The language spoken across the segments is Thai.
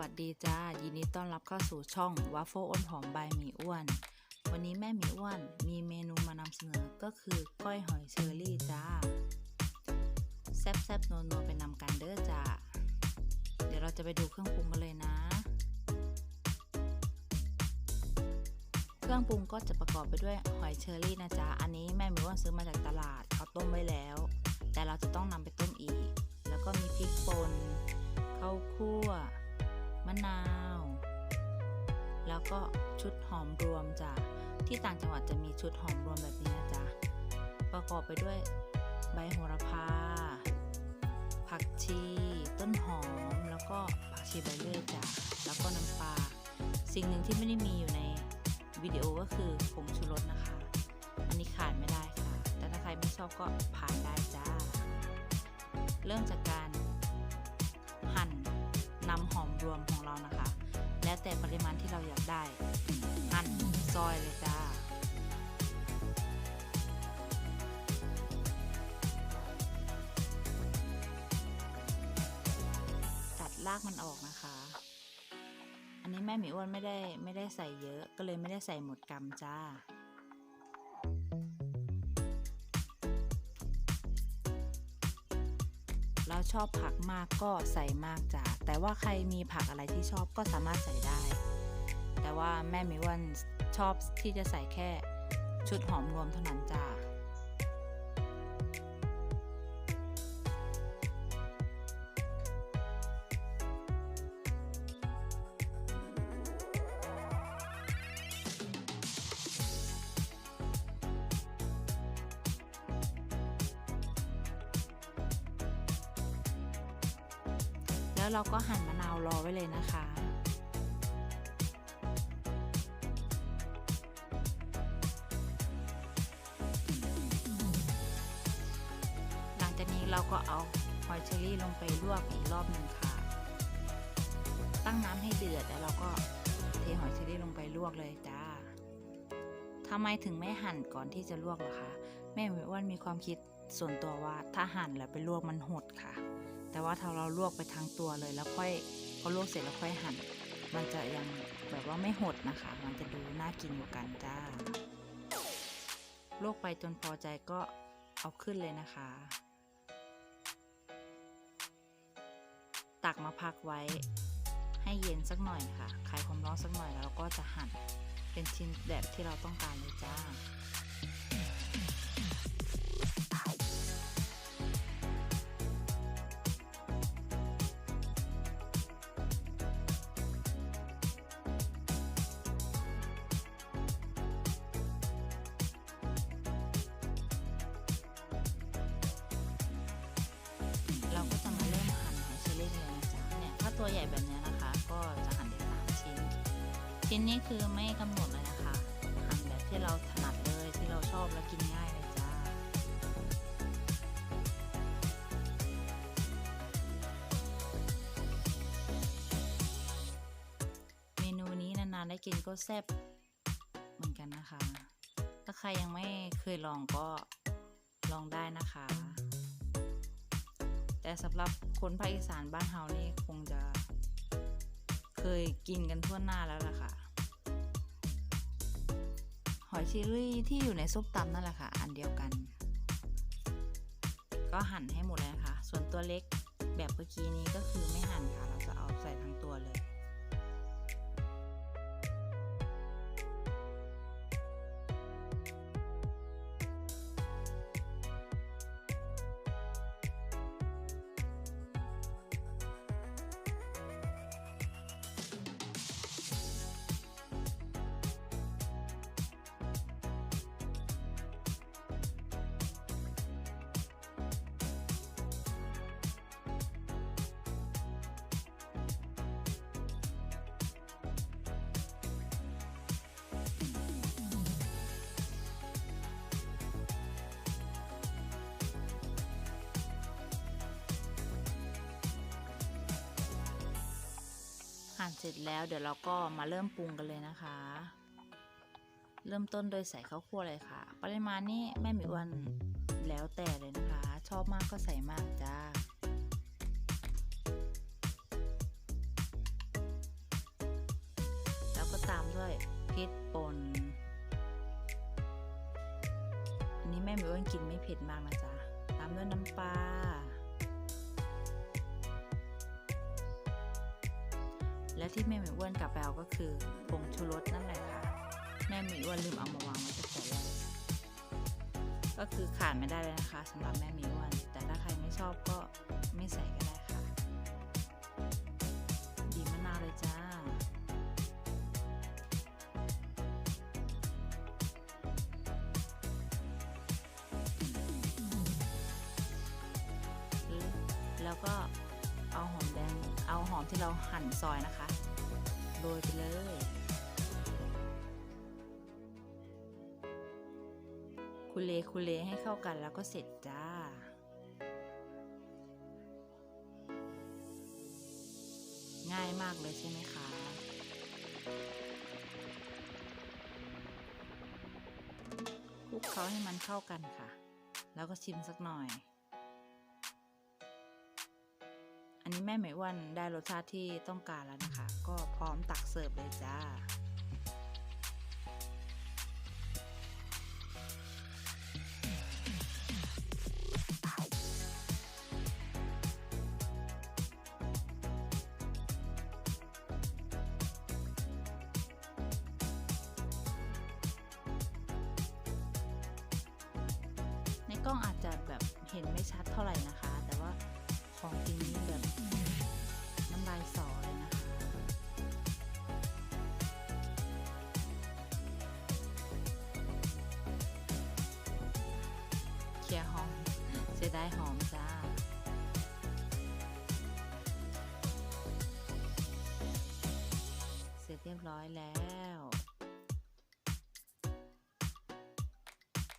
วัสดีจ้า ยินดีต้อนรับเข้าสู่ช่องวัฟเฟิลอ้นผอมบายหมีอ้วน วันนี้แม่หมีอ้วนมีเมนูมานำเสนอก็คือก้อยหอยเชอรี่จ้า แซ่บแซบๆนัวๆไปนำกันเด้อจ้า เดี๋ยวเราจะไปดูเครื่องปรุงกันเลยนะ เครื่องปรุงก็จะประกอบไปด้วยหอยเชอรี่นะจ๊ะ อันนี้แม่หมีอ้วนซื้อมาจากตลาดเขาต้มไว้แล้ว แต่เราจะต้องนำไปต้มอีก แล้วก็มีพริกป่นข้าวคั่ว มะนาว แล้วก็ชุดหอมรวมจ้ะที่ต่างจังหวัดจะมีชุดหอมรวมแบบนี้นะจ๊ะประกอบไปด้วยใบโหระพา ผักชี ต้นหอม แล้วก็ผักชีใบเลื่อยจ้ะแล้วก็น้ำปลาสิ่งหนึ่งที่ไม่ได้มีอยู่ในวิดีโอก็คือผงชูรสนะคะ อันนี้ขาดไม่ได้ค่ะ แต่ถ้าใครไม่ชอบก็ผ่านได้จ้า เริ่มจากการหั่นนำหอมรวม แล้วแต่ปริมาณที่เราอยากได้ หั่นซอยเลยจ้า ตัดรากมันออกนะคะ อันนี้แม่หมีอ้วนไม่ได้ไม่ได้ใส่เยอะก็เลยไม่ได้ใส่หมดกำจ้า แล้วชอบผักมากก็ใส่มากจ้ะแต่ว่าใครมีผักอะไรที่ชอบก็สามารถใส่ได้ แต่ว่าแม่มิวันชอบที่จะใส่แค่ชุดหอมรวมเท่านั้นจ้า แล้วเราก็หั่นมะนาวรอไว้เลยนะคะหลังจากนี้เราก็เอาหอยเชอรี่ลงไปลวกอีกรอบหนึ่งค่ะ ตั้งน้ำให้เดือดแล้วเราก็เทหอยเชอรี่ลงไปลวกเลยจ้าทำไมถึงไม่หั่นก่อนที่จะลวกล่ะคะ แม่หมีอ้วนมีความคิดส่วนตัวว่าถ้าหั่นแล้วไปลวกมันหดค่ะ แต่ว่าถ้าเราลวกไปทั้งตัวเลยแล้วค่อยพอลวกเสร็จแล้วค่อยหั่น มันจะยังแบบว่าไม่หดนะคะ มันจะดูน่ากินกว่ากันจ้า ลวกไปจนพอใจก็เอาขึ้นเลยนะคะ ตักมาพักไว้ ให้เย็นสักหน่อยค่ะคลายความร้อนสักหน่อยแล้วเราก็จะหั่นเป็นชิ้นแบบที่เราต้องการเลยจ้า ตัวใหญ่แบบเนี้ยนะคะ ก็จะหั่นได้สามชิ้น ชิ้นนี้คือไม่กำหนดเลยนะคะ หั่นแบบที่เราถนัดเลยที่เราชอบและกินง่ายเลยจ้าเมนูนี้นานๆได้กินก็แซ่บเหมือนกันนะคะ ถ้าใครยังไม่เคยลองก็ลองได้นะคะแต่สำหรับคนภาคอีสานบ้านเฮานี่คงจะ ยกินกันทั่วหน้าแล้วล่ะค่ะ หอยเชอรี่ที่อยู่ในซุปตำนั่นแหละค่ะ อันเดียวกัน ก็หั่นให้หมดเลยนะคะ ส่วนตัวเล็กแบบเมื่อกี้นี้ก็คือไม่หั่นค่ะานเสร็จแล้วเดี๋ยวเราก็มาเริ่มปรุงกันเลยนะคะ เริ่มต้นโดยใส่ข้าวคั่วเลยค่ะ ปริมาณนี้แม่หมีวันแล้วแต่เลยนะคะ ชอบมากก็ใส่มากจ้าแล้วก็ตามด้วยพริกป่นอันนี้แม่หมีวันกินไม่เผ็ดมากนะจ๊ะตามด้วยน้ำปลา และที่แม่หมิวอ้วนกลับไปเอาก็คือผงชูรสนั่นแหละค่ะ แม่หมิวอ้วนลืมเอามาวางไว้ตั้งแต่แรกก็คือขาดไม่ได้เลยนะคะสำหรับแม่หมิวอ้วน แต่ถ้าใครไม่ชอบก็ไม่ใส่ก็ได้ค่ะดีมะนาวเลยจ้าแล้วก็ เอาหอมที่เราหั่นซอยนะคะ โรยไปเลยคุเลคุเลให้เข้ากันแล้วก็เสร็จจ้า ง่ายมากเลยใช่ไหมคะ คลุกเคล้าให้มันเข้ากันค่ะ แล้วก็ชิมสักหน่อย อันนี้แม่หมายอ้วันได้รสชาติที่ต้องการแล้วนะคะ ก็พร้อมตักเสิร์ฟเลยจ้าในกล้องอาจจะแบบเห็นไม่ชัดเท่าไหร่นะคะแต่ว่า ของจริงนี่แบบน้ำลายสอเลยนะคะเคียร์หอมเสียดายหอมจ้าเสร็จเรียบร้อยแล้ว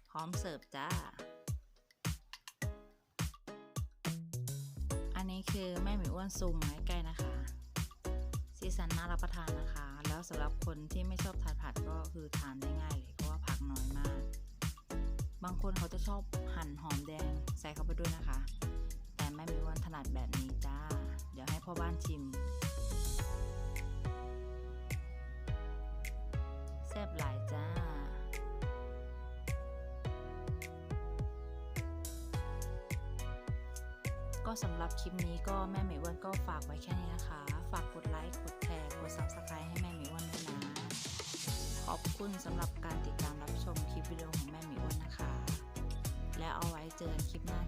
พร้อมเสิร์ฟจ้า คือแม่หมีอ้วนซูมมาใกล้นะคะ สีสันน่ารับประทานนะคะ แล้วสำหรับคนที่ไม่ชอบทานผัดก็คือทานได้ง่ายเลยเพราะว่าผักน้อยมาก บางคนเขาจะชอบหั่นหอมแดงใส่เข้าไปด้วยนะคะ แต่แม่หมีอ้วนถนัดแบบนี้จ้า เดี๋ยวให้พ่อบ้านชิม ก็สำหรับคลิปนี้ก็แม่หมีอ้วนก็ฝากไว้แค่นี้นะคะ ฝากกดไลค์กดแชร์กด subscribe ให้แม่หมีอ้วนด้วยนะ ขอบคุณสำหรับการติดตามรับชมคลิปวิดีโอของแม่หมีอ้วนนะคะ และเอาไว้เจอกันคลิปหน้า